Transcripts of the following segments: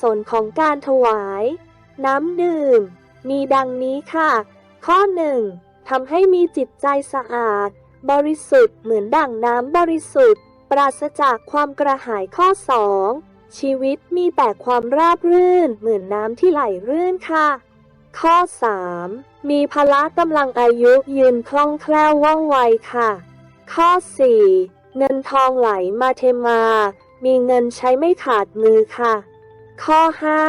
ศลของการถวาย น้ำดื่ม มีดังนี้ค่ะ ข้อหนึ่งทำให้มีจิตใจสะอาด บริสุทธิ์เหมือนดั่งน้ำบริสุทธิ์ ปราศจากความกระหายข้อ2ชีวิตมีแต่ความราบรื่น เหมือนน้ำที่ไหลรื่นค่ะ ข้อ 3 มีพละกำลังอายุยืนคล่องแคล่วว่องไวค่ะ ข้อ 4 เงินทองไหลมาเทมา มีเงินใช้ไม่ขาดมือค่ะ ข้อ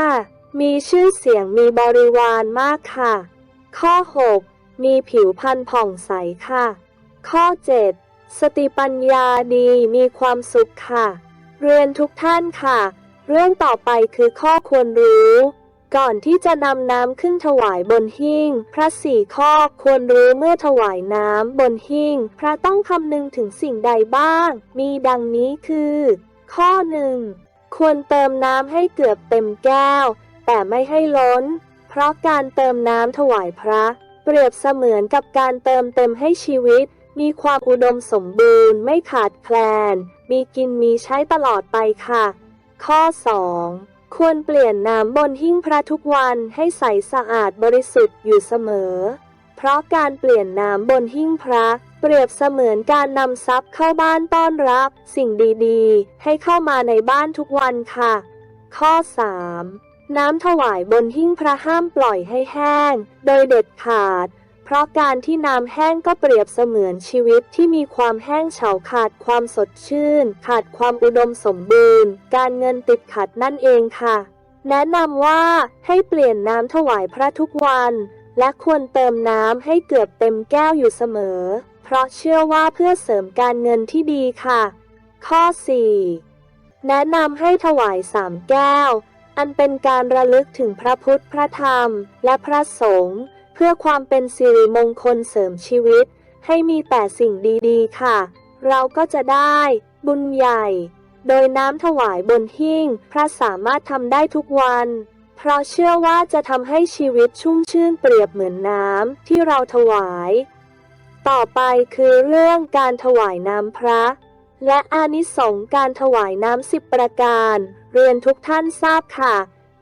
5 มีชื่อเสียงมีบริวารมากค่ะ ข้อ 6 มีผิวพรรณผ่องใสค่ะ ข้อ 7 สติปัญญาดีมีความสุขค่ะ เรียนทุกท่านค่ะ เรื่องต่อไปคือข้อควรรู้ ก่อนที่จะนำน้ำขึ้นถวายบนหิ้งพระสี่ข้อควรรู้เมื่อถวายน้ำบนหิ้งพระต้องคำนึงถึงสิ่งใดบ้าง มีดังนี้คือ ข้อหนึ่ง ควรเติมน้ำให้เกือบเต็มแก้ว แต่ไม่ให้ล้น เพราะการเติมน้ำถวายพระ เปรียบเสมือนกับการเติมเต็มให้ชีวิต มีความอุดมสมบูรณ์ไม่ขาดแคลน มีกินมีใช้ตลอดไปค่ะ ข้อ 2 ควรเปลี่ยนน้ำบนหิ้งพระทุกวันให้ใสสะอาดบริสุทธิ์อยู่เสมอ เพราะการเปลี่ยนน้ำบนหิ้งพระ เปรียบเสมือนการนำทรัพย์เข้าบ้านต้อนรับ สิ่งดีๆ ให้เข้ามาในบ้านทุกวันค่ะ ข้อ 3 น้ำถวายบนหิ้งพระห้ามปล่อยให้แห้ง โดยเด็ดขาด เพราะการที่น้ำแห้งก็เปรียบเสมือนชีวิตที่มีความแห้งเฉาขาดความสดชื่น ขาดความอุดมสมบูรณ์ การเงินติดขัดนั่นเองค่ะ แนะนำว่าให้เปลี่ยนน้ำถวายพระทุกวัน และควรเติมน้ำให้เกือบเต็มแก้วอยู่เสมอ ราะเชื่อว่าเพื่อเสริมการเงินที่ดีค่ะ ข้อ 4 แนะนำให้ถวายสามแก้ว อันเป็นการระลึกถึงพระพุทธพระธรรม และพระสงฆ์เพื่อความเป็นสิริมงคลเสริมชีวิต ให้มีแต่สิ่งดีๆ ค่ะ เราก็จะได้ บุญใหญ่ โดยน้ำถวายบนหิ้งพระสามารถทำได้ทุกวันเพราะเชื่อว่าจะทำให้ชีวิตชุ่มชื่นเปรียบเหมือนน้ำที่เราถวาย ต่อไปคือเรื่องการถวายน้ำพระ และอานิสงส์การถวายน้ำสิบประการ เรียนทุกท่านทราบค่ะ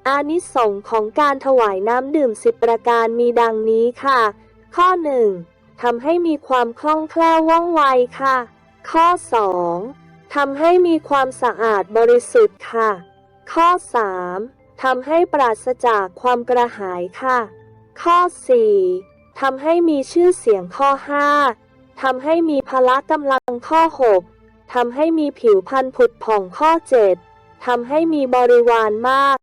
อานิสงส์ของการถวายน้ำดื่มสิบประการมีดังนี้ค่ะ ข้อหนึ่งทำให้มีความคล่องแคล่วว่องไวค่ะ ข้อ 2. ทำให้มีความสะอาดบริสุทธิ์ค่ะ ข้อ 3. ทำให้ปราศจากความกระหายค่ะ ข้อ 4. ทำให้มีชื่อเสียงข้อ 5. ทำให้มีพละกำลังข้อ 6. ทำให้มีผิวพรรณผุดผ่องข้อ 7. ทำให้มีบริวารมาก